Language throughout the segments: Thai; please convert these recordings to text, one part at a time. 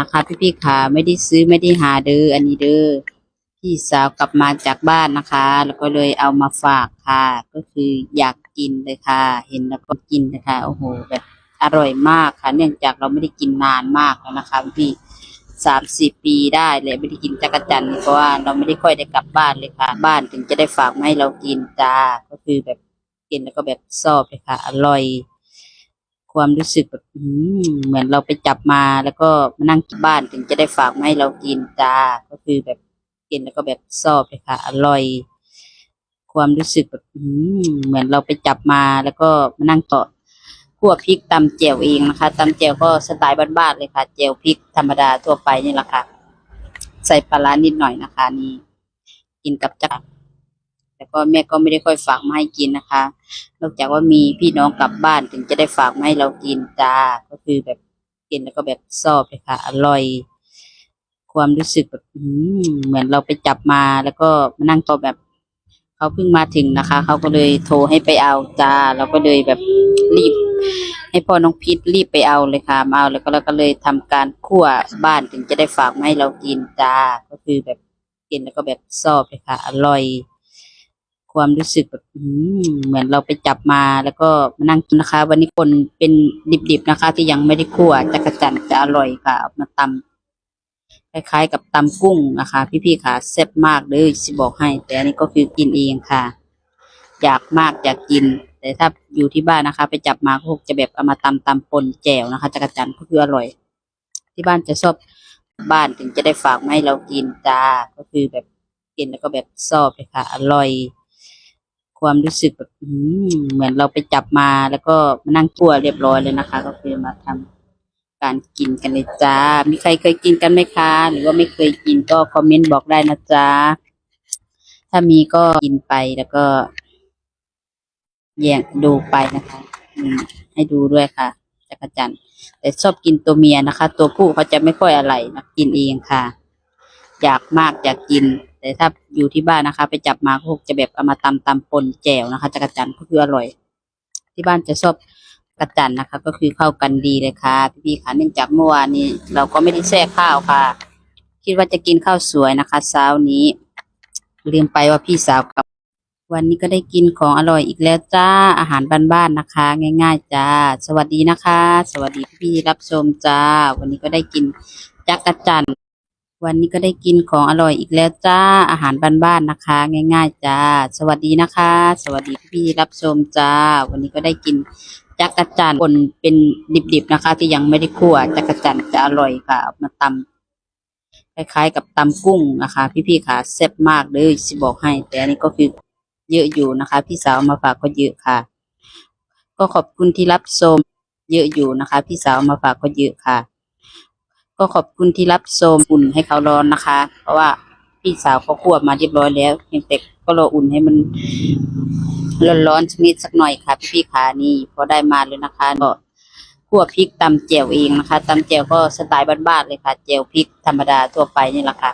นะคะ พี่ๆค่ะไม่ได้ซื้อไม่ได้หาเด้ออันนี้เด้อพี่สาวกลับมาจากบ้านนะคะ แล้วก็เลยเอามาฝากค่ะ ก็คืออยากกินเลยค่ะ เห็นแล้วก็กินนะคะโอ้โหแบบอร่อยมากค่ะ เนื่องจากเราไม่ได้กินนานมากแล้วนะคะ พี่สามสี่ปีได้เลยไม่ได้กินจักรจันทร์เพราะว่าเราไม่ได้ค่อยได้กลับบ้านเลยค่ะ บ้านถึงจะได้ฝากมาให้เรากินจ้าก็คือแบบกินแล้วก็แบบชอบเลยค่ะ อร่อย ความรู้สึกแบบเหมือนเราไปจับมาแล้วก็มานั่งกินบ้านถึงจะได้ฝากมาให้เรากินจ้าก็คือแบบกินแล้วก็แบบชอบเลยค่ะ อร่อย ความรู้สึกแบบเหมือนเราไปจับมาแล้วก็มานั่งเกาะคั่วพริกตำแจ่วเองนะคะตำแจ่วก็สไตล์บ้านๆเลยค่ะแจ่วพริกธรรมดาทั่วไปนี่แหละค่ะ ใส่ปลาร้านิดหน่อยนะคะ นี่กินกับจักร แต่ก็แม่ก็ไม่ได้ค่อยฝากมาให้กินนะคะ นอกจากว่ามีพี่น้องกลับบ้านถึงจะได้ฝากมาให้เรากินจ้าก็คือแบบกินแล้วก็แบบชอบเลยค่ะ อร่อย ความรู้สึกแบบอืเหมือนเราไปจับมาแล้วก็มานั่งโตแบบเขาเพิ่งมาถึงนะคะ เขาก็เลยโทรให้ไปเอาจ้าเราก็เลยแบบรีบ ให้พ่อน้องพิษรีบไปเอาเลยค่ะมาเอาแล้วก็เราก็เลยทำการคั่วบ้านถึงจะได้ฝากมาให้เรากินจ้าก็คือแบบกินแล้วก็แบบชอบเลยค่ะ อร่อย ความรู้สึกแบบเหมือนเราไปจับมาแล้วก็มานั่งกินนะคะ วันนี้คนเป็นดิบๆนะคะ ที่ยังไม่ได้คั่วจักระจันจะอร่อยค่ะมาตำคล้ายๆ กับตำกุ้งนะคะ พี่ๆค่ะแซ่บมากเลยสิบอกให้ แต่อันนี้ก็คือกินเองค่ะ อยากมากอยากกิน แต่ถ้าอยู่ที่บ้านนะคะ ไปจับมาก็คงจะแบบเอามาตำตำปนแจ่วนะคะจักระจันก็คืออร่อย ที่บ้านจะชอบบ้านถึงจะได้ฝากมาให้เรากินจ้าก็คือแบบกินแล้วก็แบบชอบเลยค่ะ อร่อย ความรู้สึกแบบเหมือนเราไปจับมาแล้วก็มานั่งคั่วเรียบร้อยเลยนะคะ ก็คือมาทำการกินกันเลยจ้า มีใครเคยกินกันไหมคะ หรือว่าไม่เคยกินก็คอมเมนต์บอกได้นะจ๊ะ ถ้ามีก็กินไปแล้วก็แยกดูไปนะคะให้ดูด้วยค่ะจักรจันทร์แต่ชอบกินตัวเมียนะคะ ตัวผู้เขาจะไม่ค่อยอะไรนะกินเองค่ะ อยากมากอยากกิน แต่ถ้าอยู่ที่บ้านนะคะ ไปจับมาก็คงจะแบบเอามาตำตำปนแจ่วนะคะจักรจันก็คืออร่อย ที่บ้านจะชอบกระจันนะคะ ก็คือเข้ากันดีเลยค่ะ พี่ๆค่ะเนื่องจากเมื่อวานนี้ เราก็ไม่ได้แช่ข้าวค่ะ คิดว่าจะกินข้าวสวยนะคะ เช้านี้ ลืมไปว่าพี่สาวกับวันนี้ก็ได้กินของอร่อยอีกแล้วจ้าอาหารบ้านๆนะคะ ง่าย ๆจ้า สวัสดีนะคะ สวัสดีพี่ๆรับชมจ้า วันนี้ก็ได้กินจักรจัน วันนี้ก็ได้กินของอร่อยอีกแล้วจ้า อาหารบ้านๆนะคะ ง่าย ๆจ้า สวัสดีนะคะ สวัสดีพี่รับชมจ้า วันนี้ก็ได้กินจักรจันทร์คนเป็นดิบๆนะคะ ที่ยังไม่ได้คั่วจักรจันทร์จะอร่อยค่ะเอามาตำคล้ายๆ กับตำกุ้งนะคะ พี่ๆค่ะแซ่บมากเลยสิบอกให้ แต่อันนี้ก็คือเยอะอยู่นะคะ พี่สาวมาฝากก็เยอะค่ะ ก็ขอบคุณที่รับชมเยอะอยู่นะคะ พี่สาวมาฝากก็เยอะค่ะ ก็ขอบคุณที่รับชมอุ่นให้เขาร้อนนะคะ เพราะว่าพี่สาวเขาคั่วมาเรียบร้อยแล้วเพียงแต่ก็รออุ่นให้มันร้อนๆสักนิดสักหน่อยค่ะ พี่ๆขานี่พอได้มาเลยนะคะก็คั่วพริกตำแจ่วเองนะคะตำแจ่วก็สไตล์บ้านๆเลยค่ะแจ่วพริกธรรมดาทั่วไปนี่แหละค่ะ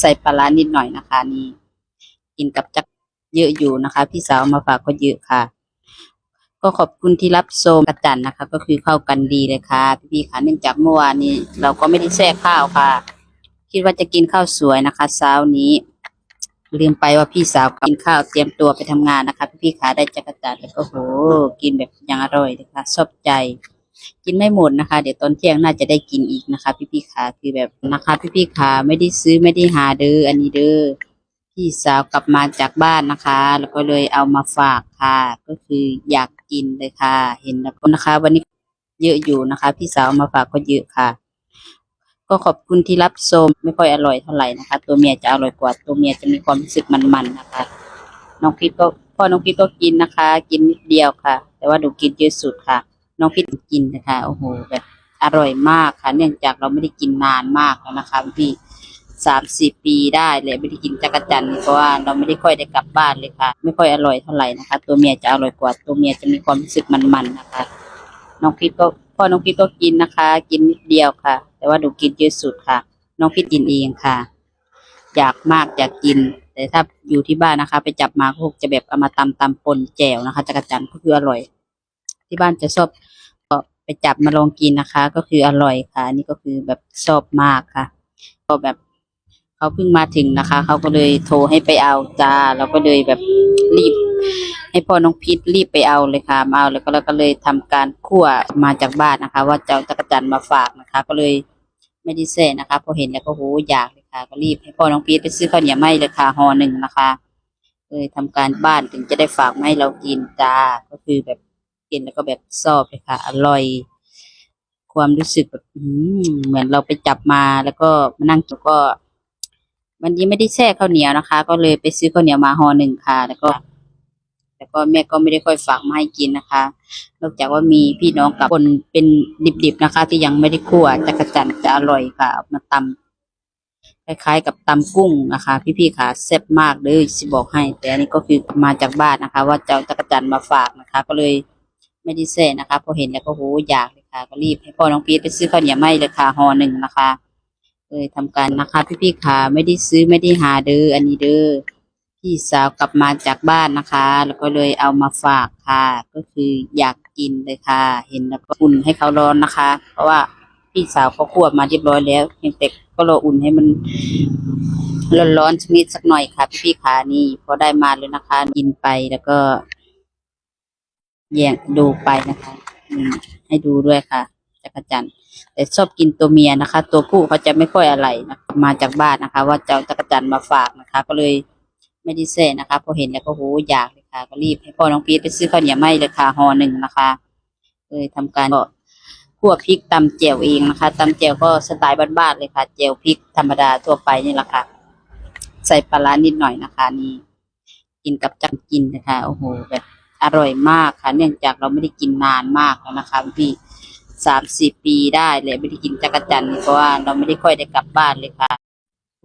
ใส่ปลาร้านิดหน่อยนะคะ นี่กินกับจักเยอะอยู่นะคะ พี่สาวมาฝากก็เยอะค่ะ ก็ขอบคุณที่รับชมกระจันนะคะ ก็คือเข้ากันดีเลยค่ะ พี่ๆค่ะเนื่องจากเมื่อวานนี้ เราก็ไม่ได้แช่ข้าวค่ะ คิดว่าจะกินข้าวสวยนะคะเช้านี้ ลืมไปว่าพี่สาวกินข้าวเตรียมตัวไปทำงานนะคะ พี่ๆค่ะได้จักรจันแล้วก็โหกินแบบยังอร่อยเลยค่ะชอบใจกินไม่หมดนะคะ เดี๋ยวตอนเที่ยงน่าจะได้กินอีกนะคะ พี่ๆค่ะคือแบบนะคะ พี่ๆค่ะไม่ได้ซื้อไม่ได้หาเด้ออันนี้เด้อพี่สาวกลับมาจากบ้านนะคะ แล้วก็เลยเอามาฝากค่ะ ก็คืออยาก กินเลยค่ะ เห็นแล้วก็นะคะ วันนี้เยอะอยู่นะคะ พี่สาวมาฝากก็เยอะค่ะ ก็ขอบคุณที่รับชมไม่ค่อยอร่อยเท่าไหร่นะคะ ตัวเมียจะอร่อยกว่า ตัวเมียจะมีความรู้สึกมันๆนะคะ น้องพิษก็พ่อน้องพิษก็กินนะคะ กินนิดเดียวค่ะ แต่ว่าดูกินเยอะสุดค่ะ น้องพิษกินนะคะโอ้โหแบบอร่อยมากค่ะ เนื่องจากเราไม่ได้กินนานมากแล้วนะคะพี่ สามสี่ปีได้เลยไม่ได้กินจักจั่นเพราะว่าเราไม่ได้ค่อยได้กลับบ้านเลยค่ะ ไม่ค่อยอร่อยเท่าไหร่นะคะ ตัวเมียจะอร่อยกว่า ตัวเมียจะมีความรู้สึกมันๆนะคะ น้องพิษก็พ่อน้องพิษก็กินนะคะ กินนิดเดียวค่ะ แต่ว่าดูกินเยอะสุดค่ะ น้องพิษกินเองค่ะ อยากมากอยากกิน แต่ถ้าอยู่ที่บ้านนะคะ ไปจับมาก็คงจะแบบเอามาตำตำปนแจ่วนะคะจักจั่นก็คืออร่อย ที่บ้านจะชอบไปจับมาลองกินนะคะ ก็คืออร่อยค่ะ นี่ก็คือแบบชอบมากค่ะ ก็แบบ เขาเพิ่งมาถึงนะคะ เขาก็เลยโทรให้ไปเอาจ้าเราก็เลยแบบรีบ ให้พ่อน้องพิษรีบไปเอาเลยค่ะมาเอาแล้วก็เราก็เลยทำการคั่วมาจากบ้านนะคะ ว่าจะเอาจักรจันมาฝากนะคะ ก็เลยไม่ได้เซ่นะคะพอเห็นแล้วก็โหอยากเลยค่ะ ก็รีบให้พ่อน้องพีทไปซื้อข้าวเหนียวไหมเลยค่ะห่อหนึ่งนะคะเลยทำการบ้านถึงจะได้ฝากมาให้เรากินจ้าก็คือแบบกินแล้วก็แบบชอบเลยค่ะ อร่อย ความรู้สึกแบบเหมือนเราไปจับมาแล้วก็มานั่งแล้วก็ วันนี้ไม่ได้แช่ข้าวเหนียวนะคะ ก็เลยไปซื้อข้าวเหนียวมาห่อหนึ่งค่ะ แล้วก็แล้วก็แม่ก็ไม่ได้ค่อยฝากมาให้กินนะคะ นอกจากว่ามีพี่น้องกับคนเป็นดิบๆนะคะ ที่ยังไม่ได้คั่วจักระจันจะอร่อยค่ะมาตำคล้ายๆกับตำกุ้งนะคะ พี่ๆค่ะแซ่บมากเลยสิบอกให้ แต่อันนี้ก็คือมาจากบ้านนะคะ ว่าเจะเอาจักรจันมาฝากนะคะ ก็เลยไม่ได้แซ่นะคะพอเห็นแล้วก็โหอยากเลยค่ะ ก็รีบให้พ่อน้องพีทไปซื้อข้าวเหนียวไหมเลยค่ะห่อหนึ่งนะคะ เลยทำการนะคะ พี่ๆค่ะไม่ได้ซื้อไม่ได้หาเด้ออันนี้เด้อพี่สาวกลับมาจากบ้านนะคะ แล้วก็เลยเอามาฝากค่ะ ก็คืออยากกินเลยค่ะ เห็นแล้วก็อุ่นให้เขาร้อนนะคะ เพราะว่าพี่สาวเขาคั่วมาเรียบร้อยแล้วเพียงแต่ก็รออุ่นให้มันร้อนๆสักนิดสักหน่อยค่ะ พี่ๆขานี่พอได้มาเลยนะคะ กินไปแล้วก็แยงดูไปนะคะให้ดูด้วยค่ะ จักรจันทร์แต่ชอบกินตัวเมียนะคะ ตัวผู้เขาจะไม่ค่อยอะไรนะมาจากบ้านนะคะ ว่าเจะเอาจักรจันทร์มาฝากนะคะ ก็เลยไม่ได้เซ่นะคะพอเห็นแล้วก็โหอยากเลยค่ะ ก็รีบให้พ่อน้องพีทไปซื้อข้าวเหนียวไหมเลยค่ะห่อหนึ่งนะคะเลยทำการก็คั่วพริกตำแจ่วเองนะคะตำแจ่วก็สไตล์บ้านๆเลยค่ะแจ่วพริกธรรมดาทั่วไปนี่แหละค่ะ ใส่ปลาร้านิดหน่อยนะคะ นี่ กินกับจังกินนะคะโอ้โหแบบอร่อยมากค่ะ เนื่องจากเราไม่ได้กินนานมากแล้วนะคะพี่ สามสี่ปีได้เลยไม่ได้กินจักรจันเพราะว่าเราไม่ได้ค่อยได้กลับบ้านเลยค่ะ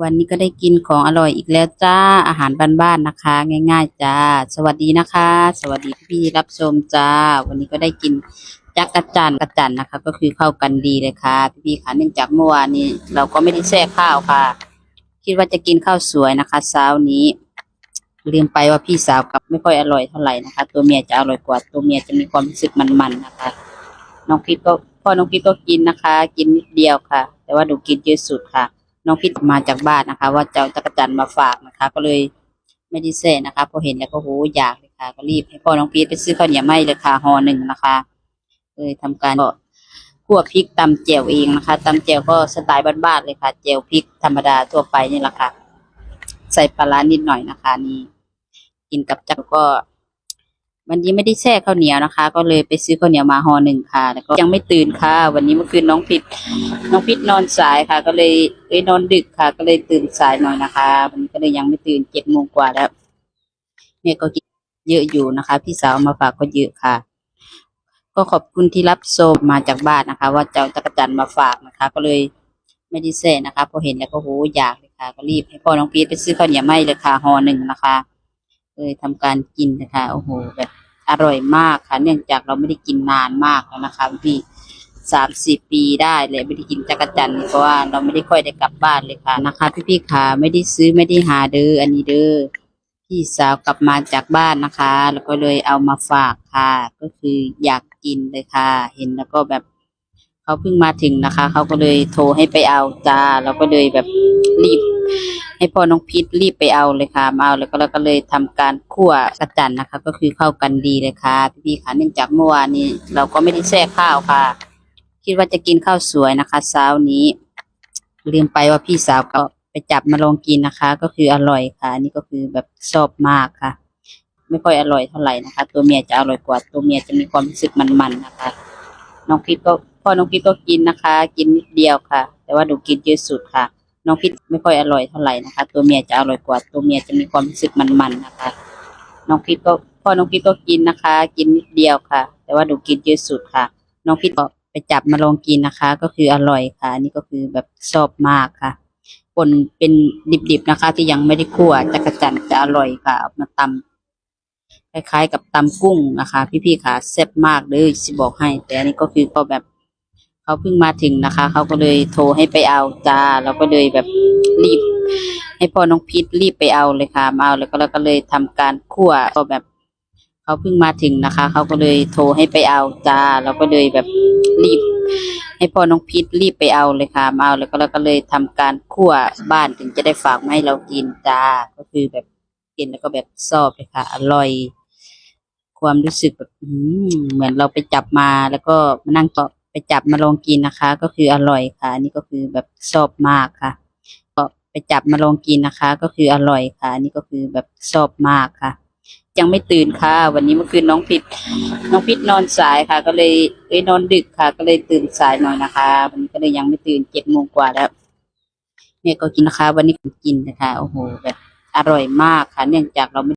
วันนี้ก็ได้กินของอร่อยอีกแล้วจ้าอาหารบ้านๆนะคะ ง่าย ๆจ้าสวัสดีนะคะ สวัสดีพี่ๆรับชมจ้า วันนี้ก็ได้กินจักรจันกระจันนะคะ ก็คือเข้ากันดีเลยค่ะ พี่ๆค่ะเนื่องจากเมื่อวานนี้ เราก็ไม่ได้แช่ข้าวค่ะ คิดว่าจะกินข้าวสวยนะคะเช้านี้ลืมไปว่าพี่สาวกับไม่ค่อยอร่อยเท่าไหร่นะคะ ตัวเมียจะอร่อยกว่า ตัวเมียจะมีความรู้สึกมันๆนะคะ น้องพิษก็พ่อน้องพิษก็กินนะคะ กินนิดเดียวค่ะ แต่ว่าหนูกินเยอะสุดค่ะ น้องพิษมาจากบ้านนะคะ ว่าเจะเอาจักรจันทร์มาฝากนะคะ ก็เลยไม่ได้เซ่นะคะพอเห็นแล้วก็โหอยากเลยค่ะ ก็รีบให้พ่อน้องพีทไปซื้อข้าวเหนียวไหมเลยค่ะห่อหนึ่งนะคะเลยทำการก็คั่วพริกตำแจ่วเองนะคะตำแจ่วก็สไตล์บ้านๆเลยค่ะแจ่วพริกธรรมดาทั่วไปนี่แหละค่ะ ใส่ปลาร้านิดหน่อยนะคะ นี่กินกับจักรก็ วันนี้ไม่ได้แช่ข้าวเหนียวนะคะ ก็เลยไปซื้อข้าวเหนียวมาห่อหนึ่งค่ะ แล้วก็ยังไม่ตื่นค่ะ วันนี้เมื่อคืนน้องพิษน้องพิษนอนสายค่ะ ก็เลยเอ้ยนอนดึกค่ะ ก็เลยตื่นสายหน่อยนะคะ วันนี้ก็เลยยังไม่ตื่นเจ็ดโมงกว่าแล้วแม่ยก็กินเยอะอยู่นะคะ พี่สาวมาฝากก็เยอะค่ะ ก็ขอบคุณที่รับชมมาจากบ้านนะคะ ว่าจะเอาจักรจันมาฝากนะคะ ก็เลยไม่ได้แซ่นะคะพอเห็นแล้วก็โหอยากเลยค่ะ ก็รีบให้พ่อน้องพีทไปซื้อข้าวเหนียวไหมเลยค่ะห่อหนึ่งนะคะเลยทำการกินนะคะโอ้โหแบบ อร่อยมากค่ะ เนื่องจากเราไม่ได้กินนานมากแล้วนะคะพี่สามสี่ปีได้เลยไม่ได้กินจักรจันทร์เพราะว่าเราไม่ได้ค่อยได้กลับบ้านเลยค่ะนะคะ พี่ๆค่ะไม่ได้ซื้อไม่ได้หาเด้ออันนี้เด้อพี่สาวกลับมาจากบ้านนะคะ แล้วก็เลยเอามาฝากค่ะ ก็คืออยากกินเลยค่ะ เห็นแล้วก็แบบเขาเพิ่งมาถึงนะคะเขาก็เลยโทรให้ไปเอาจ้าเราก็เลยแบบรีบ ให้พ่อน้องพิษรีบไปเอาเลยค่ะมาเอาแล้วก็เราก็เลยทำการคั่วกระจันนะคะ ก็คือเข้ากันดีเลยค่ะพี่ๆค่ะเนื่องจากเมื่อวานนี้ เราก็ไม่ได้แช่ข้าวค่ะ คิดว่าจะกินข้าวสวยนะคะเช้านี้ ลืมไปว่าพี่สาวก็ไปจับมาลองกินนะคะ ก็คืออร่อยค่ะอันนี่ก็คือแบบชอบมากค่ะ ไม่ค่อยอร่อยเท่าไหร่นะคะ ตัวเมียจะอร่อยกว่า ตัวเมียจะมีความรู้สึกมันๆนะคะ น้องพิษก็พ่อน้องพิษก็กินนะคะ กินนิดเดียวค่ะ แต่ว่าหนูกินเยอะสุดค่ะ น้องพิษไม่ค่อยอร่อยเท่าไหร่นะคะ ตัวเมียจะอร่อยกว่า ตัวเมียจะมีความรู้สึกมันๆนะคะ น้องพิษก็พ่อน้องพิษก็กินนะคะ กินนิดเดียวค่ะ แต่ว่าหนูกินเยอะสุดค่ะ น้องพิษก็ไปจับมาลองกินนะคะ ก็คืออร่อยค่ะอันนี่ก็คือแบบชอบมากค่ะคนเป็นดิบๆนะคะ ที่ยังไม่ได้คั่วจักระจันจะอร่อยค่ะเอามาตำคล้ายๆกับตำกุ้งนะคะ พี่ๆค่ะแซ่บมากเลยสิบอกให้ แต่อันนี้ก็คือก็แบบ เขาเพิ่งมาถึงนะคะ เขาก็เลยโทรให้ไปเอาจ้าเราก็เลยแบบรีบ ให้พ่อน้องพิษรีบไปเอาเลยค่ะมาเอาแล้วก็เราก็เลยทำการคั่วก็แบบ เขาเพิ่งมาถึงนะคะ เขาก็เลยโทรให้ไปเอาจ้าเราก็เลยแบบรีบ ให้พ่อน้องพิษรีบไปเอาเลยค่ะมาเอาแล้วก็เราก็เลยทำการคั่วบ้านถึงจะได้ฝากมาให้เรากินจ้าก็คือแบบกินแล้วก็แบบชอบเลยค่ะ อร่อยความรู้สึกแบบเหมือนเราไปจับมาแล้วก็มานั่งต่อ ไปจับมาลองกินนะคะ ก็คืออร่อยค่ะ อันนี่ก็คือแบบชอบมากค่ะ ก็ไปจับมาลองกินนะคะ ก็คืออร่อยค่ะ อันนี่ก็คือแบบชอบมากค่ะ ยังไม่ตื่นค่ะ วันนี้เมื่อคืนน้องพิษน้องพิษนอนสายค่ะ ก็เลยเอ้ยนอนดึกค่ะ ก็เลยตื่นสายหน่อยนะคะ วันนี้ก็เลยยังไม่ตื่นเจ็ดโมงกว่าแล้วแม่ก็กินนะคะ วันนี้กินนะคะโอ้โหแบบอร่อยมากค่ะ เนื่องจากเราไม่